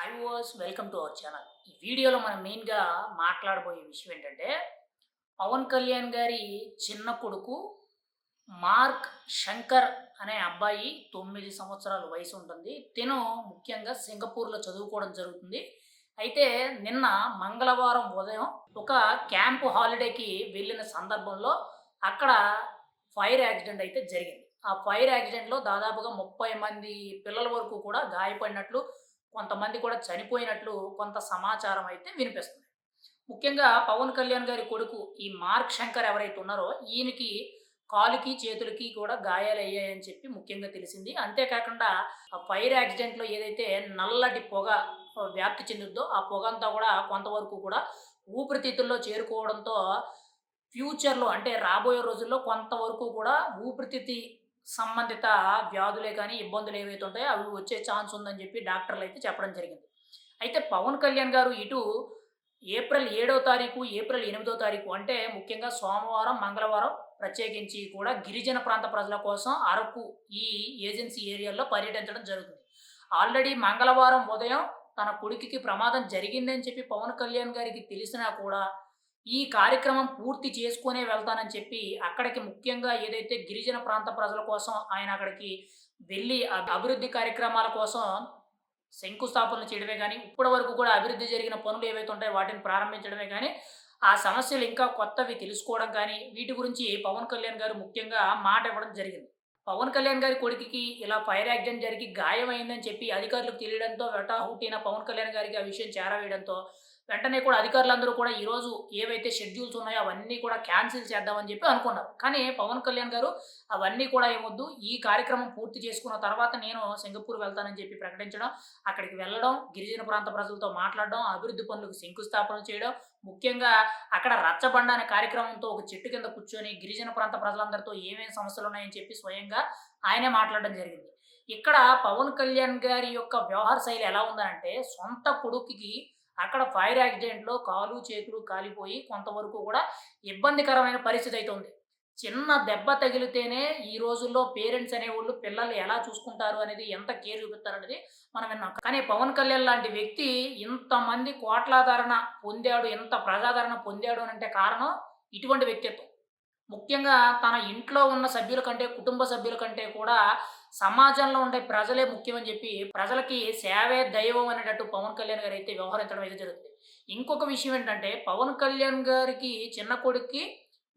Hi was welcome to our channel ఈ వీడియోలో మనం మెయిన్గా మాట్లాడబోయే విషయం ఏంటంటే పవన్ కళ్యాణ్ గారి చిన్న కొడుకు మార్క్ శంకర్ అనే అబ్బాయి తొమ్మిది సంవత్సరాల వయసు ఉంటుంది. తిను ముఖ్యంగా సింగపూర్లో చదువుకోవడం జరుగుతుంది. అయితే నిన్న మంగళవారం ఉదయం ఒక క్యాంపు హాలిడేకి వెళ్ళిన సందర్భంలో అక్కడ ఫైర్ యాక్సిడెంట్ అయితే జరిగింది. ఆ ఫైర్ యాక్సిడెంట్లో దాదాపుగా ముప్పై మంది పిల్లల వరకు కూడా గాయపడినట్లు కొంతమంది కూడా చనిపోయినట్లు కొంత సమాచారం అయితే వినిపిస్తుంది. ముఖ్యంగా పవన్ కళ్యాణ్ గారి కొడుకు ఈ మార్క్ శంకర్ ఎవరైతే ఉన్నారో ఈయనకి కాలుకి చేతులకి కూడా గాయాలు అయ్యాయని చెప్పి ముఖ్యంగా తెలిసింది. అంతేకాకుండా ఆ ఫైర్ యాక్సిడెంట్లో ఏదైతే నల్లటి పొగ వ్యాప్తి చెందుద్దో ఆ పొగ అంతా కూడా కొంతవరకు కూడా ఊపిరితిత్తుల్లో చేరుకోవడంతో ఫ్యూచర్లో అంటే రాబోయే రోజుల్లో కొంతవరకు కూడా ఊపిరితిత్తి సంబంధిత వ్యాధులే కానీ ఇబ్బందులు ఏవైతే ఉంటాయో అవి వచ్చే ఛాన్స్ ఉందని చెప్పి డాక్టర్లు అయితే చెప్పడం జరిగింది. అయితే పవన్ కళ్యాణ్ గారు ఇటు ఏప్రిల్ ఏడో తారీఖు ఏప్రిల్ ఎనిమిదో తారీఖు అంటే ముఖ్యంగా సోమవారం మంగళవారం ప్రత్యేకించి కూడా గిరిజన ప్రాంత ప్రజల కోసం అరకు ఈ ఏజెన్సీ ఏరియాలో పర్యటించడం జరుగుతుంది. ఆల్రెడీ మంగళవారం ఉదయం తన కొడుకుకి ప్రమాదం జరిగిందని చెప్పి పవన్ కళ్యాణ్ గారికి తెలిసినా కూడా ఈ కార్యక్రమం పూర్తి చేసుకునే వెళ్తానని చెప్పి అక్కడికి ముఖ్యంగా ఏదైతే గిరిజన ప్రాంత ప్రజల కోసం ఆయన అక్కడికి వెళ్ళి అభివృద్ధి కార్యక్రమాల కోసం శంకుస్థాపనలు చేయడమే కానీ ఇప్పటి వరకు కూడా అభివృద్ధి జరిగిన పనులు ఏవైతే ఉంటాయో వాటిని ప్రారంభించడమే కానీ ఆ సమస్యలు ఇంకా కొత్తవి తెలుసుకోవడం కానీ వీటి గురించి పవన్ కళ్యాణ్ గారు ముఖ్యంగా మాట ఇవ్వడం జరిగింది. పవన్ కళ్యాణ్ గారి కొడుకుకి ఇలా ఫైర్ యాక్సిడెంట్ జరిగి గాయమైందని చెప్పి అధికారులకు తెలియడంతో వెటాహుటిన పవన్ కళ్యాణ్ గారికి ఆ విషయం చేరవేయడంతో వెంటనే కూడా అధికారులందరూ కూడా ఈరోజు ఏవైతే షెడ్యూల్స్ ఉన్నాయో అవన్నీ కూడా క్యాన్సిల్ చేద్దామని చెప్పి అనుకున్నారు. కానీ పవన్ కళ్యాణ్ గారు అవన్నీ కూడా ఏమొద్దు ఈ కార్యక్రమం పూర్తి చేసుకున్న తర్వాత నేను సింగపూర్ వెళ్తానని చెప్పి ప్రకటించడం అక్కడికి వెళ్ళడం గిరిజన ప్రాంత ప్రజలతో మాట్లాడడం అభివృద్ధి పనులకు శంకుస్థాపన చేయడం ముఖ్యంగా అక్కడ రచ్చబండ అనే కార్యక్రమంతో ఒక చెట్టు కింద కూర్చొని గిరిజన ప్రాంత ప్రజలందరితో ఏమేమి సమస్యలు ఉన్నాయని చెప్పి స్వయంగా ఆయనే మాట్లాడడం జరిగింది. ఇక్కడ పవన్ కళ్యాణ్ గారి యొక్క వ్యవహార శైలి ఎలా ఉందంటే సొంత కొడుకుకి అక్కడ ఫైర్ యాక్సిడెంట్లో కాలు చేతులు కాలిపోయి కొంతవరకు కూడా ఇబ్బందికరమైన పరిస్థితి అయితే ఉంది. చిన్న దెబ్బ తగిలితేనే ఈ రోజుల్లో పేరెంట్స్ అనేవాళ్ళు పిల్లలు ఎలా చూసుకుంటారు అనేది ఎంత కేర్ చూపిస్తారు అనేది మనం విన్నాం. కానీ పవన్ కళ్యాణ్ లాంటి వ్యక్తి ఇంతమంది కోట్లాదరణ పొందాడు ఎంత ప్రజాదరణ పొందాడు అని అంటే కారణం ఇటువంటి వ్యక్తిత్వం. ముఖ్యంగా తన ఇంట్లో ఉన్న సభ్యుల కంటే కుటుంబ సభ్యుల కంటే కూడా సమాజంలో ఉండే ప్రజలే ముఖ్యమని చెప్పి ప్రజలకి సేవే దైవం అనేటట్టు పవన్ కళ్యాణ్ గారు అయితే వ్యవహరించడం అయితే జరుగుతుంది. ఇంకొక విషయం ఏంటంటే పవన్ కళ్యాణ్ గారికి చిన్న కొడుక్కి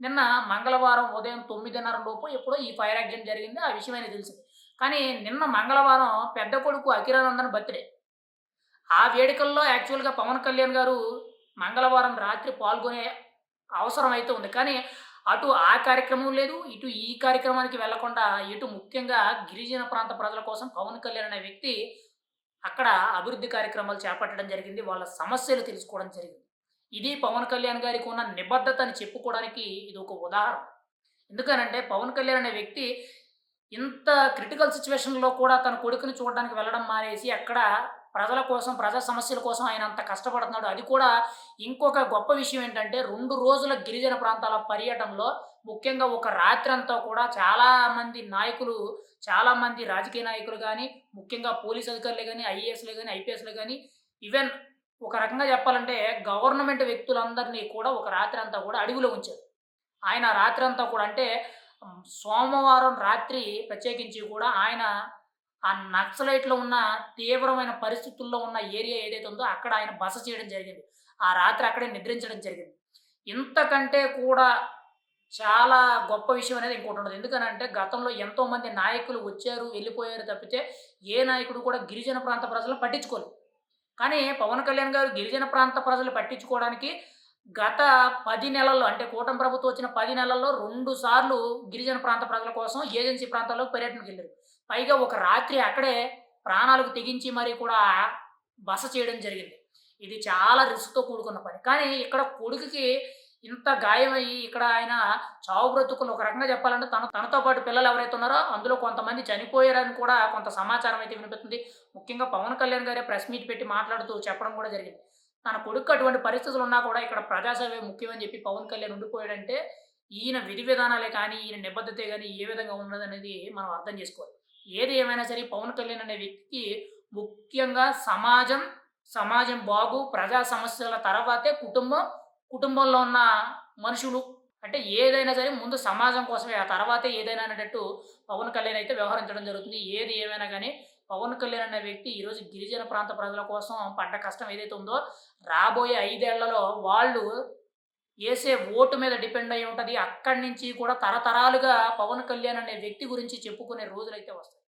నిన్న మంగళవారం ఉదయం తొమ్మిదిన్నర లోపు ఎప్పుడో ఈ ఫైర్ యాక్సిడెంట్ జరిగింది. ఆ విషయం అనేది తెలుసు కానీ నిన్న మంగళవారం పెద్ద కొడుకు అఖిరానందన్ బర్త్డే ఆ వేడుకల్లో యాక్చువల్గా పవన్ కళ్యాణ్ గారు మంగళవారం రాత్రి పాల్గొనే అవసరం అయితే ఉంది. కానీ అటు ఆ కార్యక్రమం లేదు ఇటు ఈ కార్యక్రమానికి వెళ్ళకుండా ఇటు ముఖ్యంగా గిరిజన ప్రాంత ప్రజల కోసం పవన్ కళ్యాణ్ అనే వ్యక్తి అక్కడ అభివృద్ధి కార్యక్రమాలు చేపట్టడం జరిగింది వాళ్ళ సమస్యలు తెలుసుకోవడం జరిగింది. ఇది పవన్ కళ్యాణ్ గారికి ఉన్న నిబద్ధత అని చెప్పుకోవడానికి ఇది ఒక ఉదాహరణ. ఎందుకనంటే పవన్ కళ్యాణ్ అనే వ్యక్తి ఇంత క్రిటికల్ సిచ్యువేషన్లో కూడా తన కొడుకుని చూడడానికి వెళ్ళడం మానేసి అక్కడ ప్రజల కోసం ప్రజా సమస్యల కోసం ఆయన అంత కష్టపడుతున్నాడు. అది కూడా ఇంకొక గొప్ప విషయం ఏంటంటే రెండు రోజుల గిరిజన ప్రాంతాల పర్యటనలో ముఖ్యంగా ఒక రాత్రంతా కూడా చాలామంది నాయకులు చాలామంది రాజకీయ నాయకులు కానీ ముఖ్యంగా పోలీస్ అధికారులు కానీ ఐఏఎస్లు కానీ ఐపీఎస్లు కానీ ఈవెన్ ఒక రకంగా చెప్పాలంటే గవర్నమెంట్ వ్యక్తులందరినీ కూడా ఒక రాత్రి అంతా కూడా అడవిలో ఉంచారు. ఆయన రాత్రి అంతా కూడా అంటే సోమవారం రాత్రి ప్రత్యేకించి కూడా ఆయన ఆ నక్సలైట్లో ఉన్న తీవ్రమైన పరిస్థితుల్లో ఉన్న ఏరియా ఏదైతే ఉందో అక్కడ ఆయన బస చేయడం జరిగింది. ఆ రాత్రి అక్కడే నిద్రించడం జరిగింది. ఇంతకంటే కూడా చాలా గొప్ప విషయం అనేది ఇంకోటి ఉండదు. ఎందుకనంటే గతంలో ఎంతోమంది నాయకులు వచ్చారు వెళ్ళిపోయారు తప్పితే ఏ నాయకుడు కూడా గిరిజన ప్రాంత ప్రజలు పట్టించుకోలేదు. కానీ పవన్ కళ్యాణ్ గారు గిరిజన ప్రాంత ప్రజలు పట్టించుకోవడానికి గత పది నెలల్లో అంటే కూటమి ప్రభుత్వం వచ్చిన పది నెలల్లో రెండు సార్లు గిరిజన ప్రాంత ప్రజల కోసం ఏజెన్సీ ప్రాంతాల్లో పర్యటనకు వెళ్ళారు. పైగా ఒక రాత్రి అక్కడే ప్రాణాలకు తెగించి మరీ కూడా బస చేయడం జరిగింది. ఇది చాలా రిస్క్తో కూడుకున్న పని. కానీ ఇక్కడ కొడుకుకి ఇంత గాయమయ్యి ఇక్కడ ఆయన చావు బ్రతుకులు ఒక రకంగా చెప్పాలంటే తన తనతో పాటు పిల్లలు ఎవరైతే ఉన్నారో అందులో కొంతమంది చనిపోయారని కూడా కొంత సమాచారం అయితే వినిపిస్తుంది. ముఖ్యంగా పవన్ కళ్యాణ్ గారే ప్రెస్ మీట్ పెట్టి మాట్లాడుతూ చెప్పడం కూడా జరిగింది. తన కొడుకు అటువంటి పరిస్థితులు ఉన్నా కూడా ఇక్కడ ప్రజాసేవే ముఖ్యమని చెప్పి పవన్ కళ్యాణ్ ఉండిపోయాడంటే ఈయన విధి విధానాలే కానీ ఈయన నిబద్ధతే కానీ ఏ విధంగా ఉన్నదనేది మనం అర్థం చేసుకోవాలి. ఏది ఏమైనా సరే పవన్ కళ్యాణ్ అనే వ్యక్తికి ముఖ్యంగా సమాజం సమాజం బాగు ప్రజా సమస్యల తర్వాతే కుటుంబం కుటుంబంలో ఉన్న మనుషులు. అంటే ఏదైనా సరే ముందు సమాజం కోసమే ఆ తర్వాతే ఏదైనా అనేటట్టు పవన్ కళ్యాణ్ అయితే వ్యవహరించడం జరుగుతుంది. ఏది ఏమైనా కానీ పవన్ కళ్యాణ్ అనే వ్యక్తి ఈరోజు గిరిజన ప్రాంత ప్రజల కోసం పడ్డ కష్టం ఏదైతే ఉందో రాబోయే ఐదేళ్ళలో వాళ్ళు వేసే ఓటు మీద డిపెండ్ అయి ఉంటుంది. అక్కడి నుంచి కూడా తరతరాలుగా పవన్ కళ్యాణ్ అనే వ్యక్తి గురించి చెప్పుకునే రోజులైతే వస్తాయి.